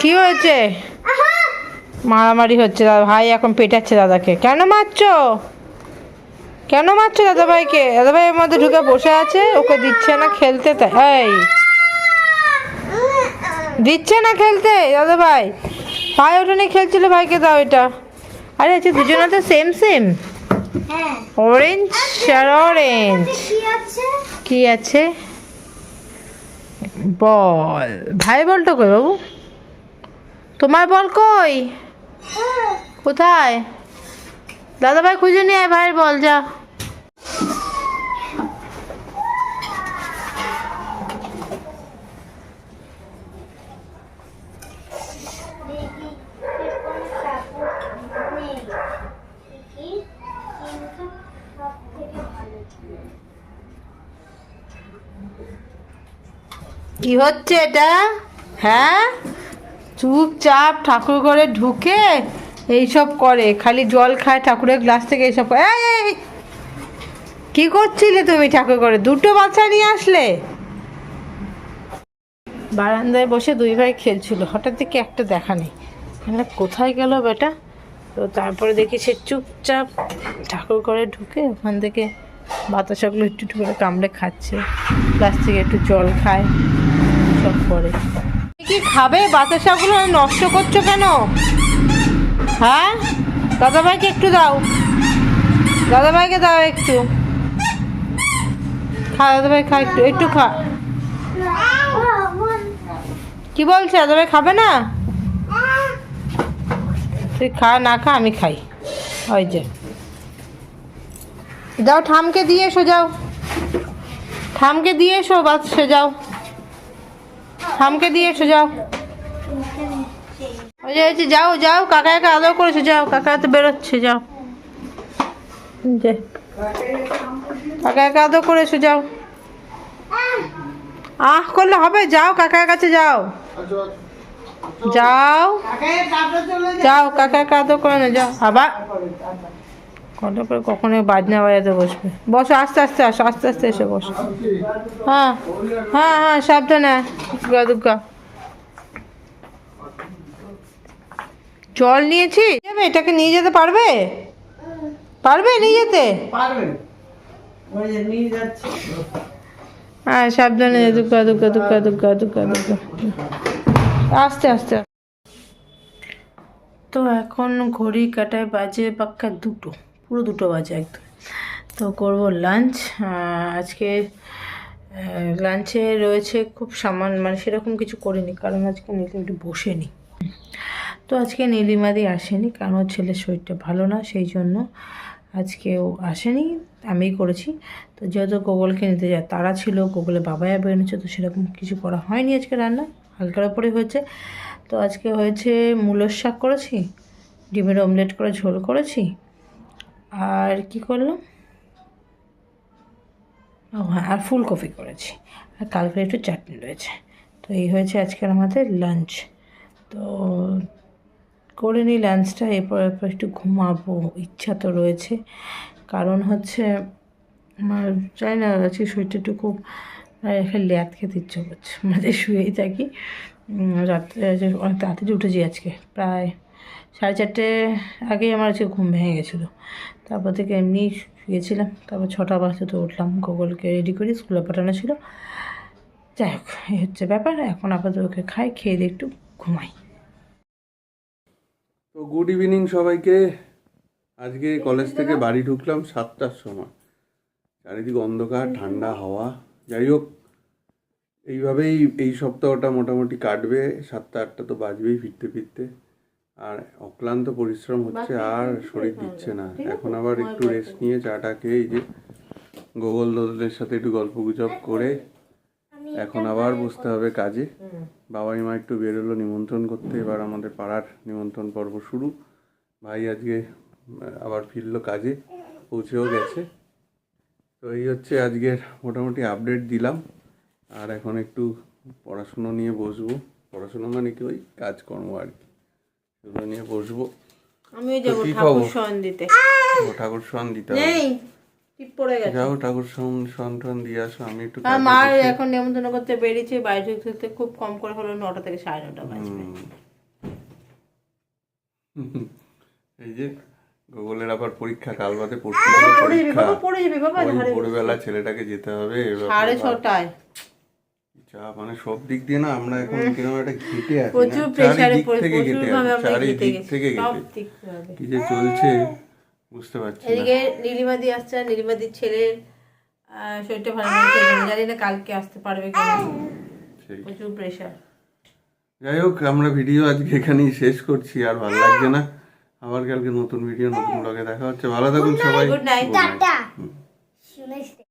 কি হয়েছে? মারামারি হচ্ছে দাদা ভাই এখন পেটাচ্ছে দাদাকে। কেন মারছো? কেন মারছো দাদা ভাইকে? দাদা ভাই এর মধ্যে ঢুকে বসে আছে ওকে দিচ্ছে না খেলতে তাই দিচ্ছে না খেলতে দাদা ভাই। ভাই ওটা নিয়ে খেলছিল ভাইকে দাও এটা। আরে আচ্ছা দুজনে তো সেম সেম অরেঞ্জ আর অরেঞ্জ কি আছে? বল। ভাই বলটা কই বাবু? তোমার বল কই? কোথায়? দাদা ভাই খুঁজে নিয়ে আয় বল, যা। দেখি এরকম কাপড় নেই দেখি কিন্তু সব থেকে ভালো কি হচ্ছে এটা? হ্যাঁ? চুপচাপ ঠাকুর ঘরে ঢুকে এইসব করে, খালি জল খায় ঠাকুরের গ্লাস থেকে এইসব। কি করছিলে তুমি ঠাকুর ঘরে দুটো বাচ্চা নিয়ে আসলে? বারান্দায় বসে দুই ভাই খেলছিল, হঠাৎ দেখি একটা দেখা নেই। মানে কোথায় গেল বেটা? তো তারপরে দেখি সে চুপচাপ ঠাকুর ঘরে ঢুকে ওখান থেকে বাতাসাগুলো একটু একটু করে কামড়ে খাচ্ছে। গ্লাস থেকে একটু জল খায়। সব করে। কি খাবে? বাতাসাগুলো নষ্ট করছ কেন? হ্যাঁ? দাদা ভাইকে একটু দাও। দাদা ভাইকে দাও একটু। খা দাদা ভাই খা একটু একটু খা। কি বলছে? দাদা ভাই খাবে না? তুই খা, না খা, আমি খাই। ওই যে। যাও ঠামকে দিয়ে এসো, যাও। ঠামকে দিয়ে এসো বাচ্চা যাও। ঠামকে দিয়ে এসো যাও। ওই যে যাও যাও, কাকা একা আদর করেছ, যাও, কাকা তো বেরোচ্ছে, যাও। যে, কাকা একা আদর করেছ, যাও। আহ, করলে হবে, যাও, কাকার কাছে যাও। যাও। যাও, কাকা একা আদর করে না যাও। আবার? কত করে কখনো বাজনা বাজাতে বসবে। বসো, আস্তে আস্তে আসো, আস্তে আস্তে এসে বসো। হ্যাঁ হ্যাঁ হ্যাঁ সাবধানে দুর্গা দুর্গা জল নিয়েছি যাবে? এটাকে নিয়ে যেতে পারবে? পারবে নিয়ে যেতে? হ্যাঁ সাবধানে দুর্গা দুর্গা দুর্গা দুর্গা দুর্গা দুর্গা আস্তে আস্তে। তো এখন ঘড়ি কাটায় বাজে পাক্কা দুটো। পুরো দুটো বাজে একদম। তো করব লাঞ্চ আজকে লাঞ্চে রয়েছে খুব সামান মানে সেরকম কিছু করিনি, কারণ আজকে নীলিম একটু বসেনি। তো আজকে নীলিমাদি আসেনি, কারণ ওর ছেলের শরীরটা ভালো না, সেই জন্য আজকে ও আসেনি, আমিই করেছি। তো যেহেতু গোগলকে নিতে যায় তারা ছিল গোগলে বাবা এনেছে তো সেরকম কিছু করা হয়নি আজকে রান্না হালকার ওপরে হয়েছে। তো আজকে হয়েছে মূলোর শাক করেছি, ডিমের অমলেট করে ঝোল করেছি। আর কি করলাম? ও হ্যাঁ আর ফুলকপি করেছি। আর কালকে একটু চাটনি রয়েছে। তো এই হয়েছে আজকের আমাদের লাঞ্চ তো করে নিই লাঞ্চটা এরপর এরপর একটু ঘুমাবো, ইচ্ছা তো রয়েছে। কারণ হচ্ছে আমার চাই না, আজকে শরীরটা একটু খুব খালি ল্যাদ খেতে ইচ্ছে করছে। মাঝে শুয়েই থাকি রাত্রে অনেক তাড়াতাড়ি উঠেছি আজকে। প্রায় সাড়ে চারটে আগেই আমার আজকে ঘুম ভেঙে গেছিল। তারপর থেকে এমনি শুয়েছিলাম তারপর ছটা বাজতে তো উঠলাম, গোগলকে রেডি করি স্কুলে পাঠানো ছিল। যাই হোক, এই হচ্ছে ব্যাপার, এখন আপাতত ওকে খাই, খেয়ে দিয়ে একটু ঘুমাই। তো গুড ইভিনিং সবাইকে। আজকে কলেজ থেকে বাড়ি ঢুকলাম সাতটার সময়। চারিদিকে অন্ধকার, ঠান্ডা হাওয়া। যাই হোক, এইভাবেই এই সপ্তাহটা মোটামুটি কাটবে। সাতটা আটটা তো বাজবেই ফিরতে ফিরতে। আর অক্লান্ত পরিশ্রম হচ্ছে আর শরীর দিচ্ছে না। এখন আবার একটু রেস্ট নিয়ে চাটা খেয়ে এই যে গোগল দোদলের সাথে একটু গল্প গুজব করে এখন আবার বসতে হবে কাজে। বাবাই মা একটু বেরোলো নিমন্ত্রণ করতে এবার আমাদের পাড়ার নিমন্ত্রণ পর্ব শুরু। ভাই আজকে আবার ফিরলো কাজে পৌঁছেও গেছে। তো এই হচ্ছে আজকের মোটামুটি আপডেট দিলাম। আর এখন একটু পড়াশুনো নিয়ে বসবো। পড়াশুনো মানে কি? ওই কাজকর্ম আর কি। নিয়ে বসবো। আমিও যাব ঠাকুর সন দিতে। ঠাকুর সোয়ান দিতে নেই পড়ে গেছে। যাও ঠাকুর সন্তান দিয়ে আসো আমি একটু মা এখন নেমন্তন্ন করতে বেরিয়েছে বাইরে ঢুকতে ঢুকতে খুব কম করে হলো নটা থেকে সাড়ে নটা বাজবে। এই যে গুগলের আবার পরীক্ষা কাল বাদে পড়ে যাবে পরীক্ষা পড়ে যাবে বাবা ভোরবেলা ছেলেটাকে যেতে হবে সাড়ে ছটায়। যা মানে সব দিক দিয়ে না আমরা এখন কীরকম একটা ঘেটে আছি প্রচুর চারিদিক থেকে প্রচুর ঘেটে আছি চারিদিক থেকে সব ঘেটে। কি যে চলছে বুঝতে পারছি না। এদিকে নীলিমাদি আসছে নীলিমাদির ছেলের শরীরটা ভালো নেই জানি না কালকে আসতে পারবে কিনা। প্রচুর প্রেশার যাই হোক আমরা ভিডিও আজকে এখানেই শেষ করছি আর ভালো লাগছে না। আবার কালকে নতুন ভিডিও নতুন ব্লগে দেখা হচ্ছে। ভালো থাকুন সবাই। Good night tata. শুনেছি।